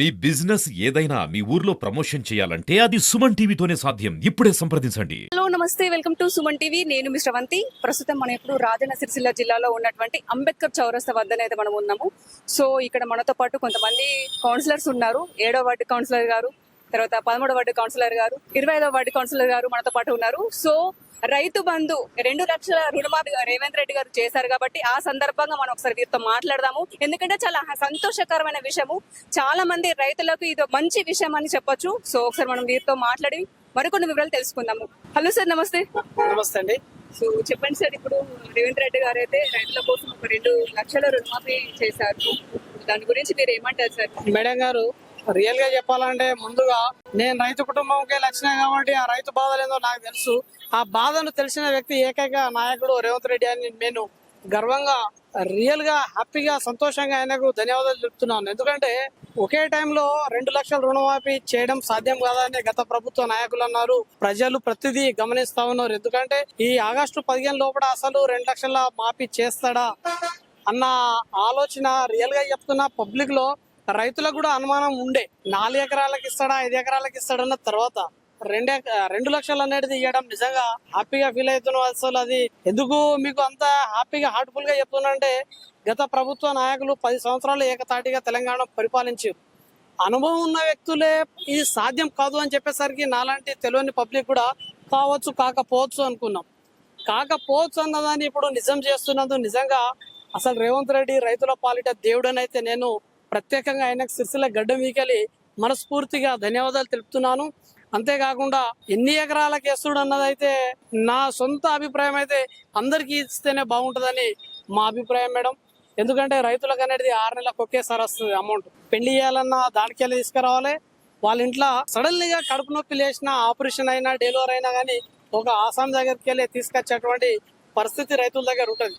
మీ business ఏదైనా మీ ఊర్లో promotion చేయాలంటే అది సుమన్ టీవీతోనే సాధ్యం. ఇప్పుడే సంప్రదించండి. హలో నమస్తే. Welcome to Suman TV. నేను మిస్టర్ వంతి ప్రస్తుతం మనం ఇప్పుడు రాజన్న సిరిసిల్ల జిల్లాలో ఉన్నటువంటి అంబేద్కర్ చౌరస్తా వద్దనైతే మనం ఉన్నాము. సో ఇక్కడ మనతో పాటు కొంతమంది కౌన్సిలర్స్ ఉన్నారు. ఏడో వార్డు కౌన్సిలర్ గారు తర్వాత పదమూడో వార్డు కౌన్సిలర్ గారు ఇరవై ఐదో వార్డు కౌన్సిలర్ గారు మనతో పాటు ఉన్నారు. సో రైతు బంధు రెండు లక్షల రుణమాఫీ రేవంత్ రెడ్డి గారు చేశారు కాబట్టి ఆ సందర్భంగా మనం ఒకసారి వీరితో మాట్లాడదాము. ఎందుకంటే చాలా సంతోషకరమైన విషయము. చాలా మంది రైతులకు ఇది మంచి విషయం అని చెప్పొచ్చు. సో ఒకసారి మనం వీరితో మాట్లాడి మరికొన్ని వివరాలు తెలుసుకుందాము. హలో సార్ నమస్తే. నమస్తే అండి. సో చెప్పండి సార్ ఇప్పుడు రేవంత్ రెడ్డి గారు అయితే రైతుల కోసం ఒక రెండు లక్షల రుణమాఫీ చేశారు. దాని గురించి మీరు ఏమంటారు సార్? మేడం గారు రియల్గా చెప్పాలంటే ముందుగా నేను రైతు కుటుంబంకే వచ్చినా కాబట్టి ఆ రైతు బాధలు ఏందో నాకు తెలుసు. ఆ బాధను తెలిసిన వ్యక్తి ఏకైక నాయకుడు రేవంత్ రెడ్డి అని నేను గర్వంగా రియల్గా హ్యాపీగా సంతోషంగా ఆయనకు ధన్యవాదాలు చెప్తున్నాను. ఎందుకంటే ఒకే టైంలో రెండు లక్షల రుణమాఫీ చేయడం సాధ్యం కాదని గత ప్రభుత్వ నాయకులు అన్నారు. ప్రజలు ప్రతిదీ గమనిస్తా ఉన్నారు. ఎందుకంటే ఈ ఆగస్టు పదిహేను లోపల అసలు రెండు లక్షల మాఫీ చేస్తాడా అన్న ఆలోచన రియల్గా చెప్తున్నా పబ్లిక్లో రైతులకు కూడా అనుమానం ఉండే. నాలుగు ఎకరాలకు ఇస్తాడా ఐదు ఎకరాలకు ఇస్తాడన్న తర్వాత రెండు రెండు లక్షలు అనేది ఇవ్వడం నిజంగా హ్యాపీగా ఫీల్ అవుతున్నాం అసలు అది. ఎందుకు మీకు అంత హ్యాపీగా హార్ట్ఫుల్గా చెప్తున్నానంటే గత ప్రభుత్వ నాయకులు పది సంవత్సరాలు ఏకతాటిగా తెలంగాణ పరిపాలించారు. అనుభవం ఉన్న వ్యక్తులే ఇది సాధ్యం కాదు అని చెప్పేసరికి నాలాంటి తెలియని పబ్లిక్ కూడా కావచ్చు కాకపోవచ్చు అనుకున్నాం. కాకపోవచ్చు అన్నదాన్ని ఇప్పుడు నిజం చేస్తున్నందు నిజంగా అసలు రేవంత్ రెడ్డి రైతుల పాలిట దేవుడనైతే నేను ప్రత్యేకంగా ఆయనకు సిరిసిల్ల గడ్డ మీకెళ్ళి మనస్ఫూర్తిగా ధన్యవాదాలు తెలుపుతున్నాను. అంతేకాకుండా ఎన్ని ఎకరాల కేసుడు అన్నదైతే నా సొంత అభిప్రాయం అయితే అందరికీ ఇస్తేనే బాగుంటుందని మా అభిప్రాయం మేడం. ఎందుకంటే రైతులకు అనేది ఆరు నెలలకు ఒకేసారి వస్తుంది అమౌంట్. పెళ్ళి చేయాలన్నా దానికి వెళ్ళి తీసుకురావాలి. వాళ్ళ ఇంట్లో సడన్లీగా కడుపు నొప్పి లేచిన ఆపరేషన్ అయినా డెలివరీ అయినా కానీ ఒక ఆసాం దగ్గరికి వెళ్ళి తీసుకొచ్చేటువంటి పరిస్థితి రైతుల దగ్గర ఉంటుంది.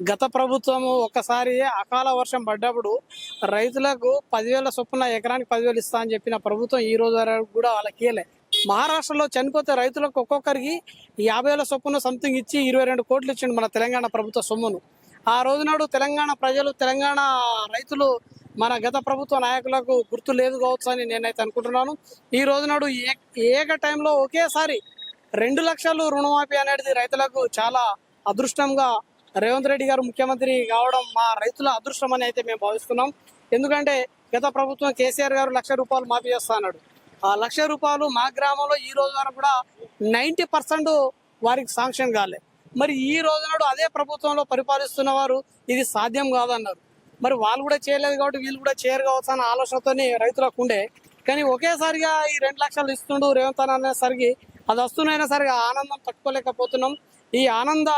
గత ప్రభుత్వము ఒకసారి అకాల వర్షం పడ్డప్పుడు రైతులకు పదివేల చొప్పున ఎకరానికి పదివేలు ఇస్తా అని చెప్పిన ప్రభుత్వం ఈ రోజు వరకు కూడా వాళ్ళకి ఇయలే మహారాష్ట్రలో చనిపోతే రైతులకు ఒక్కొక్కరికి యాభై వేల చొప్పున సంథింగ్ ఇచ్చి ఇరవై రెండు కోట్లు ఇచ్చిండు మన తెలంగాణ ప్రభుత్వ సొమ్మును. ఆ రోజు నాడు తెలంగాణ ప్రజలు తెలంగాణ రైతులు మన గత ప్రభుత్వ నాయకులకు గుర్తు లేదు కావచ్చు అని నేనైతే అనుకుంటున్నాను. ఈ రోజు నాడు ఏ- ఏక టైంలో ఒకేసారి రెండు లక్షలు రుణమాఫీ అనేది రైతులకు చాలా అదృష్టంగా రేవంత్ రెడ్డి గారు ముఖ్యమంత్రి కావడం మా రైతుల అదృష్టం అని అయితే మేము భావిస్తున్నాం. ఎందుకంటే గత ప్రభుత్వం కేసీఆర్ గారు లక్ష రూపాయలు మాఫీ చేస్తా అన్నాడు. ఆ లక్ష రూపాయలు మా గ్రామంలో ఈ రోజు వరకు కూడా నైంటీ పర్సెంట్ వారికి శాంక్షన్ కాలే. మరి ఈ రోజు నాడు అదే ప్రభుత్వంలో పరిపాలిస్తున్న వారు ఇది సాధ్యం కాదన్నారు. మరి వాళ్ళు కూడా చేయలేదు కాబట్టి వీళ్ళు కూడా చేయరు కావచ్చు అన్న ఆలోచనతోని రైతులకు ఉండే. కానీ ఒకేసారిగా ఈ రెండు లక్షలు ఇస్తుండు రేవంత్ అనేసరికి అది వస్తున్నైనా సరిగా ఆనందం తట్టుకోలేకపోతున్నాం. ఈ ఆనంద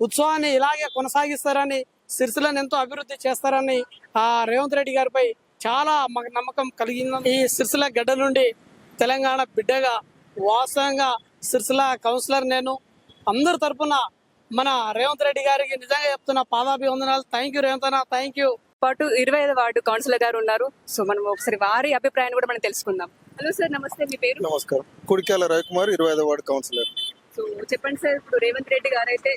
ఉత్సవాన్ని ఇలాగే కొనసాగిస్తారని సిరిసిలను ఎంతో అభివృద్ధి చేస్తారని ఆ రేవంత్ రెడ్డి గారిపై చాలా మాకు నమ్మకం కలిగింది. ఈ సిరిసిల గడ్డ నుండి తెలంగాణ బిడ్డగా వాస్తవంగా సిరిసిల కౌన్సిలర్ నేను. అందరి తరపున మన రేవంత్ రెడ్డి గారికి నిజంగా చెప్తున్న పాదాభివందనాలు. థ్యాంక్ యూ రేవంత్ అన్న. థ్యాంక్ యూ పాటు ఇరవై ఐదో వార్డు కౌన్సిలర్ గారు ఉన్నారు. సో మనం ఒకసారి వారి అభిప్రాయాన్ని కూడా మనం తెలుసుకుందాం. హలో సార్ నమస్తే. మీ పేరు? నమస్కారం. కుడికాల రవికుమార్ ఇరవై ఐదో వార్డు కౌన్సిలర్. సో చెప్పండి సార్ ఇప్పుడు రేవంత్ రెడ్డి గారు అయితే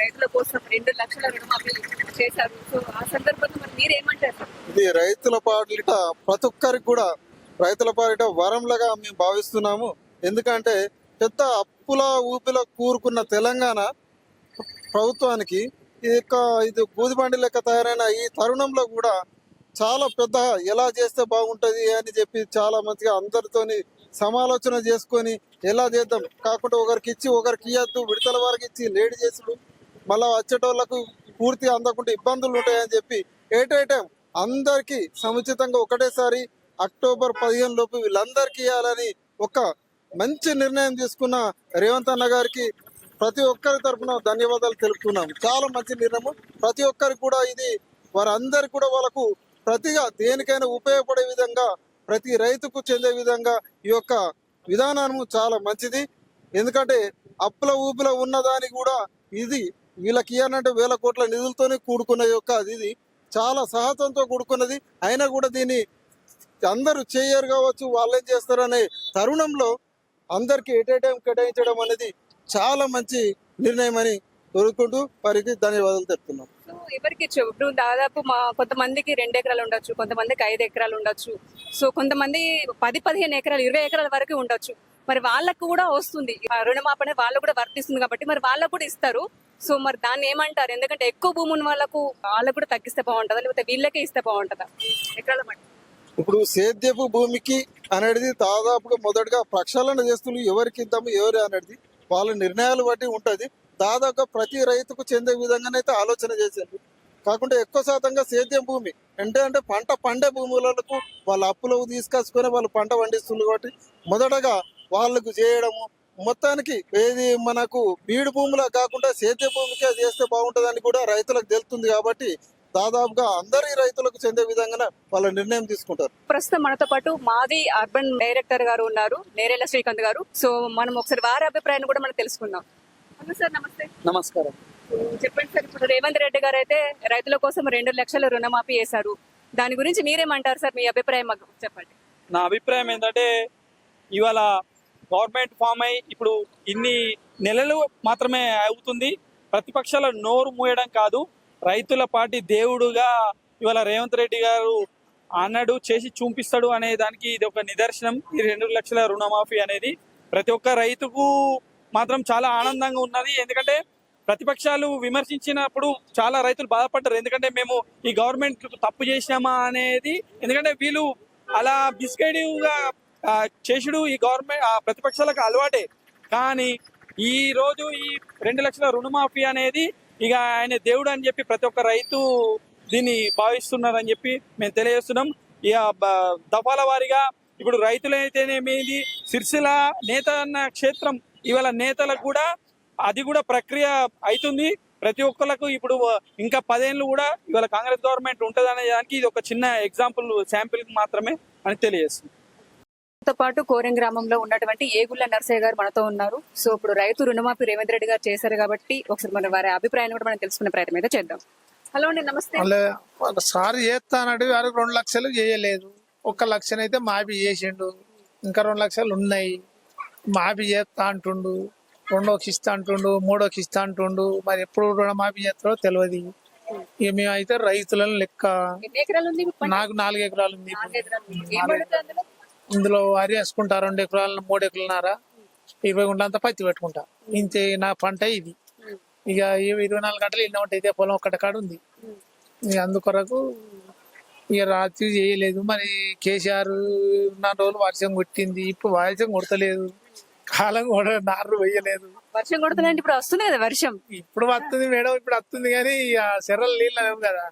రైతుల కోసం రెండు లక్షల రుణమాఫీ చేశారు. సో ఆ సందర్భంలో మరి మీరు ఏమంటారు ఇది రైతుల పాలిట ప్రతి ఒక్కరికి కూడా రైతుల పాలిట వరంలాగా మేము భావిస్తున్నాము. ఎందుకంటే పెద్ద అప్పుల ఊపిలో కూరుకున్న తెలంగాణ ప్రభుత్వానికి ఈ యొక్క ఇది బూదిబండి లెక్క తయారైన ఈ తరుణంలో కూడా చాలా పెద్ద ఎలా చేస్తే బాగుంటది అని చెప్పి చాలా మంచిగా అందరితోని సమాలోచన చేసుకొని ఎలా చేద్దాం? కాకుండా ఒకరికి ఇచ్చి ఒకరికి ఇవ్వద్దు విడతల వారికి ఇచ్చి లేడీ చేసుడు. మళ్ళా వచ్చేటోళ్ళకు పూర్తి అందకుండా ఇబ్బందులు ఉంటాయని చెప్పి ఏటేటం అందరికీ సముచితంగా ఒకటేసారి అక్టోబర్ పదిహేను లోపు వీళ్ళందరికీ ఇవ్వాలని ఒక మంచి నిర్ణయం తీసుకున్న రేవంత్ అన్న గారికి ప్రతి ఒక్కరి తరఫున ధన్యవాదాలు తెలుపుతున్నాం. చాలా మంచి నిర్ణయం ప్రతి ఒక్కరికి కూడా ఇది వారందరికి కూడా వాళ్ళకు ప్రతిగా దేనికైనా ఉపయోగపడే విధంగా ప్రతి రైతుకు చెందే విధంగా ఈ యొక్క విధానం చాలా మంచిది. ఎందుకంటే అప్పుల ఊపిలో ఉన్నదానికి కూడా ఇది వీళ్ళకి ఇవ్వాలంటే వేల కోట్ల నిధులతోనే కూడుకున్న యొక్క ఇది. చాలా సాహసంతో కూడుకున్నది. అయినా కూడా దీన్ని అందరూ చేయరు కావచ్చు వాళ్ళేం చేస్తారనే తరుణంలో అందరికి ఎట్ ఏ టైం కేటాయించడం అనేది చాలా మంచి నిర్ణయం అని కోరుకుంటూ వారికి ధన్యవాదాలు చెప్తున్నాం ఎవరికి ఇచ్చావు ఇప్పుడు దాదాపు మా కొంతమందికి రెండు ఎకరాలు ఉండొచ్చు కొంతమందికి ఐదు ఎకరాలు ఉండొచ్చు. సో కొంతమంది పది పదిహేను ఎకరాలు ఇరవై ఎకరాల వరకు ఉండొచ్చు. మరి వాళ్ళకు కూడా వస్తుంది. రుణమాపణ వాళ్ళకు కూడా వర్తిస్తుంది కాబట్టి మరి వాళ్ళకు కూడా ఇస్తారు. సో మరి దాన్ని ఏమంటారు? ఎందుకంటే ఎక్కువ భూమి ఉన్న వాళ్ళకు వాళ్ళకు కూడా తగ్గిస్తే బాగుంటుందా? లేకపోతే వీళ్ళకే ఇస్తే బాగుంటుందా? ఎక్కడ ఇప్పుడు సేద్యపు భూమికి అనేది దాదాపుగా మొదటగా ప్రక్షాళన చేస్తున్న ఎవరికి ఇద్దాము ఎవరు అనేది వాళ్ళ నిర్ణయాలు బట్టి ఉంటది. దాదాపుగా ప్రతి రైతుకు చెందే విధంగానైతే ఆలోచన చేశారు. కాకుండా ఎక్కువ శాతంగా సేద్యం భూమి అంటే అంటే పంట పండే భూములకు వాళ్ళ అప్పులు తీసుకొచ్చుకొని వాళ్ళు పంట పండిస్తున్నారు కాబట్టి మొదటగా వాళ్ళకు చేయడము మొత్తానికి ఏది మనకు బీడు భూములా కాకుండా సేద్య భూమికే చేస్తే బాగుంటుందని కూడా రైతులకు తెలుస్తుంది కాబట్టి దాదాపుగా అందరి రైతులకు చెందే విధంగానే వాళ్ళ నిర్ణయం తీసుకుంటారు. ప్రస్తుతం మనతో పాటు మాది అర్బన్ డైరెక్టర్ గారు ఉన్నారు నేరేళ్ళ శ్రీకాంత్ గారు. సో మనం ఒకసారి వారి అభిప్రాయాన్ని కూడా మనం తెలుసుకుందాం. సార్ నమస్తే. నమస్కారం. చెప్పండి సార్ ఇప్పుడు రేవంత్ రెడ్డి గారు అయితే రైతుల కోసం రెండు లక్షల రుణమాఫీ చేశారు. దాని గురించి మీరేమంటారు సార్? మీ అభిప్రాయం మాకు చెప్పండి. నా అభిప్రాయం ఏంటంటే ఇవాళ గవర్నమెంట్ ఫామ్ అయి ఇప్పుడు ఇన్ని నెలలు మాత్రమే అవుతుంది. ప్రతిపక్షాల నోరు మూయడం కాదు. రైతుల పార్టీ దేవుడుగా ఇవాళ రేవంత్ రెడ్డి గారు అన్నాడు చేసి చూపిస్తాడు అనే దానికి ఇది ఒక నిదర్శనం. ఈ రెండు లక్షల రుణమాఫీ అనేది ప్రతి ఒక్క రైతుకు మాత్రం చాలా ఆనందంగా ఉన్నది. ఎందుకంటే ప్రతిపక్షాలు విమర్శించినప్పుడు చాలా రైతులు బాధపడ్డారు. ఎందుకంటే మేము ఈ గవర్నమెంట్ తప్పు చేసినామా అనేది. ఎందుకంటే వీళ్ళు అలా బిస్కెటివ్గా చేసుడు ఈ గవర్నమెంట్ ఆ, ప్రతిపక్షాలకు అలవాటే. కానీ ఈ రోజు ఈ రెండు లక్షల రుణమాఫీ అనేది ఇక ఆయన దేవుడు అని చెప్పి ప్రతి ఒక్క రైతు దీన్ని భావిస్తున్నారని చెప్పి మేము తెలియజేస్తున్నాం. ఇక దఫాల వారిగా ఇప్పుడు రైతులైతేనేమిది సిరిసిల నేత అన్న క్షేత్రం ఇవాళ నేతలకు కూడా అది కూడా ప్రక్రియ అవుతుంది ప్రతి ఒక్కరికి ఇప్పుడు ఇంకా పదేళ్ళు కూడా ఇవాళ కాంగ్రెస్ గవర్నమెంట్ ఉంటుంది అనే దానికి ఇది ఒక చిన్న ఎగ్జాంపుల్ శాంపిల్ మాత్రమే అని తెలియజేస్తుంది తో పాటు కోరెం గ్రామంలో ఉన్నటువంటి ఏగుళ్ళ నర్సయ్య గారు మనతో ఉన్నారు. సో ఇప్పుడు రైతు రుణమాఫీ రేవంత్ రెడ్డి గారు చేశారు కాబట్టి ఒకసారి మన వారి అభిప్రాయాన్ని కూడా మనం తెలుసుకునే ప్రయత్నం అయితే చేద్దాం. హలో అండి నమస్తే. సార్ చేస్తానడు వారికి రెండు లక్షలు చేయలేదు. ఒక్క లక్షనైతే మాఫీ చేసిండు. ఇంకా రెండు లక్షలు ఉన్నాయి. మాఫీ చేస్తా అంటుండు రెండోకి ఇస్తా అంటుండు మూడోకి ఇస్తా అంటుండు. మరి ఎప్పుడు రుణమాఫీ చేస్తారో తెలియదు ఇక మేమైతే రైతులను లెక్క? నాకు నాలుగు ఎకరాలు ఉంది. ఇందులో వరి వేసుకుంటా రెండు ఎకరాలు మూడు ఎకరాలున్నారా. ఇరవై గుంటలంతా పత్తి పెట్టుకుంటా. ఇంతే నా పంట ఇది. ఇక ఇరవై నాలుగు గంటలు ఇన్న ఉంటాయి ఇదే పొలం ఒక్కటి కాడ ఉంది. ఇక అందుకొరకు ఇక రాత్రి చేయలేదు. మరి కేసీఆర్ ఉన్న రోజులు వర్షం కొట్టింది. ఇప్పుడు వర్షం కొడతలేదు. కాలం కూడా నారు వేయలేదు వర్షం కొడుతుందంటే ఇప్పుడు వస్తుంది కదా వర్షం. ఇప్పుడు వస్తుంది మేడం ఇప్పుడు వస్తుంది కానీ ఇక చెర్రలు నీళ్ళు లేవు కదా.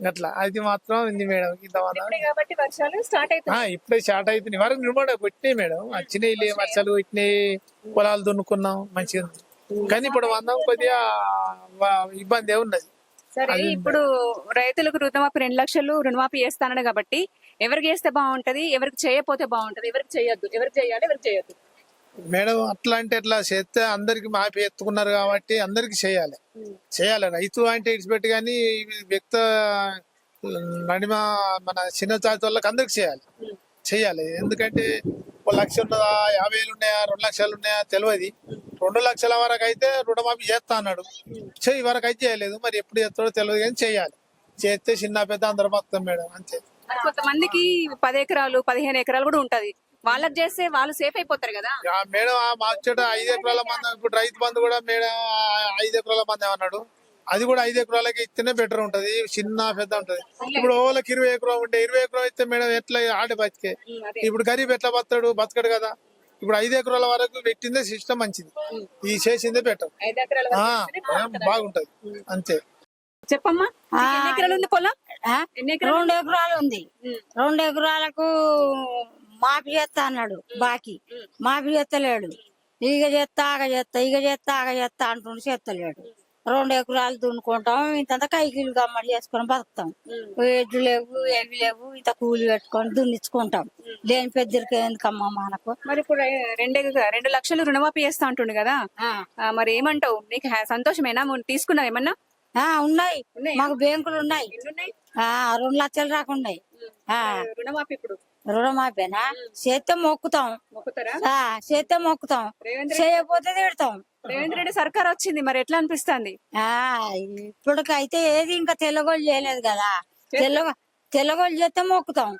అట్లా. అది మాత్రం ఉంది మేడం. ఇంత ఇప్పుడే కాబట్టి వర్షాలు స్టార్ట్ ఇప్పుడే స్టార్ట్ అవుతుంది వరకు నిర్మాణ కొట్టినాయి మేడం. వచ్చినాయి లే వర్షాలు. కొట్టినాయి పొలాలు దున్నుకున్నాం మంచిగా కానీ ఇప్పుడు మందం కొద్దిగా ఇబ్బంది ఉన్నది సరే ఇప్పుడు రైతులకు రుణమాఫీ రెండు లక్షలు రుణమాఫీ చేస్తానని కాబట్టి ఎవరికి చేస్తే బాగుంటది ఎవరికి చేయకపోతే బాగుంటది ఎవరికి చేయొద్దు ఎవరికి చేయాలి ఎవరికి చేయొద్దు. మేడం అట్లా అంటే ఎట్లా చేస్తే అందరికి మాపి ఎత్తుకున్నారు కాబట్టి అందరికి చేయాలి. చేయాలి. రైతు అంటే ఇడిచిపెట్టి కానీ వ్యక్త నడిమ మన చిన్న జాతి వాళ్ళకి అందరికి చేయాలి. చేయాలి. ఎందుకంటే ఒక లక్ష ఉన్నదా యాభై వేలు ఉన్నాయా రెండు లక్షలు ఉన్నాయా తెలియదు రెండు లక్షల వరకు అయితే రుణమాఫీ చేస్తా అన్నాడు. చెయ్యి వరకు అయితే చేయలేదు. మరి ఎప్పుడు చేస్తాడో తెలియదు కానీ చేయాలి. చేస్తే చిన్న పెద్ద అందరం మొత్తం మేడం అంతే. కొంతమందికి పది ఎకరాలు పదిహేను ఎకరాలు కూడా ఉంటది. వాళ్ళకి చేస్తే వాళ్ళు సేఫ్ అయిపోతారు కదా. మేడం ఆ మా చెట ఐదు ఎకరాల మంది ఇప్పుడు రైతు బంధు కూడా మేడం ఐదు ఎకరాల మంది అన్నాడు అది కూడా ఐదు ఎకరాలకి ఇస్తేనే బెటర్ ఉంటది చిన్న పెద్ద ఉంటది. ఇప్పుడు ఓళ్ళకి ఇరవై ఎకరం ఉంటే ఇరవై ఎకరం ఇస్తే మేడం ఎట్లా ఆడి బతికే. ఇప్పుడు గరీబ్ ఎట్లా బతాడు బతకడు కదా. ఇప్పుడు ఐదు ఎకరాల వరకు పెట్టిందే సిస్టమ్ మంచిది. ఈ చేసిందే బెటర్ బాగుంటది. అంతే. చెప్పమ్మా ఎన్ని ఎకరాలు ఉంది పొలం? రెండు ఎకరాలు ఉంది. రెండు ఎకరాలకు మాఫీ చేస్తా అన్నాడు బాకీ. మాఫీ చేస్తలేడు. ఇక చేస్తా ఆగ చేస్తా ఇక చేస్తా ఆగ చేస్తా అంటుండు చేస్తలేడు. రెండు ఎకరాలు దున్నుకుంటాం ఇంత కైకిలు గమ్మడి చేసుకొని బతుకుతాం. ఎడ్లు లేవు ఏవి లేవు ఇంత కూలి పెట్టుకొని దున్నిచ్చుకుంటాం. దేని పెద్దరికి ఎందుకమ్మా మనకు? మరి ఇప్పుడు రెండు రెండు లక్షలు రుణమాఫీ చేస్తా అంటుండు కదా. మరి ఏమంటావు? నీకు సంతోషమేనా? తీసుకున్నావు ఏమన్నా? ఆ, ఉన్నాయి? మాకు బ్యాంకులు ఉన్నాయి. రెండు లక్షలు ఆ రుణమాఫీ ఇప్పుడు. రుణమాఫీనా చేస్తే మొక్కుతాం. చేస్తే మొక్కుతాం. చేయకపోతే తిడతాం. రేవంత్ రెడ్డి సర్కార్ వచ్చింది మరి ఎట్లా అనిపిస్తుంది? ఆ ఇప్పటికైతే ఏది ఇంకా తెల్లగోళ్ళు చేయలేదు కదా. తెల్ల తెల్లగోళ్ళు చేస్తే మొక్కుతాం.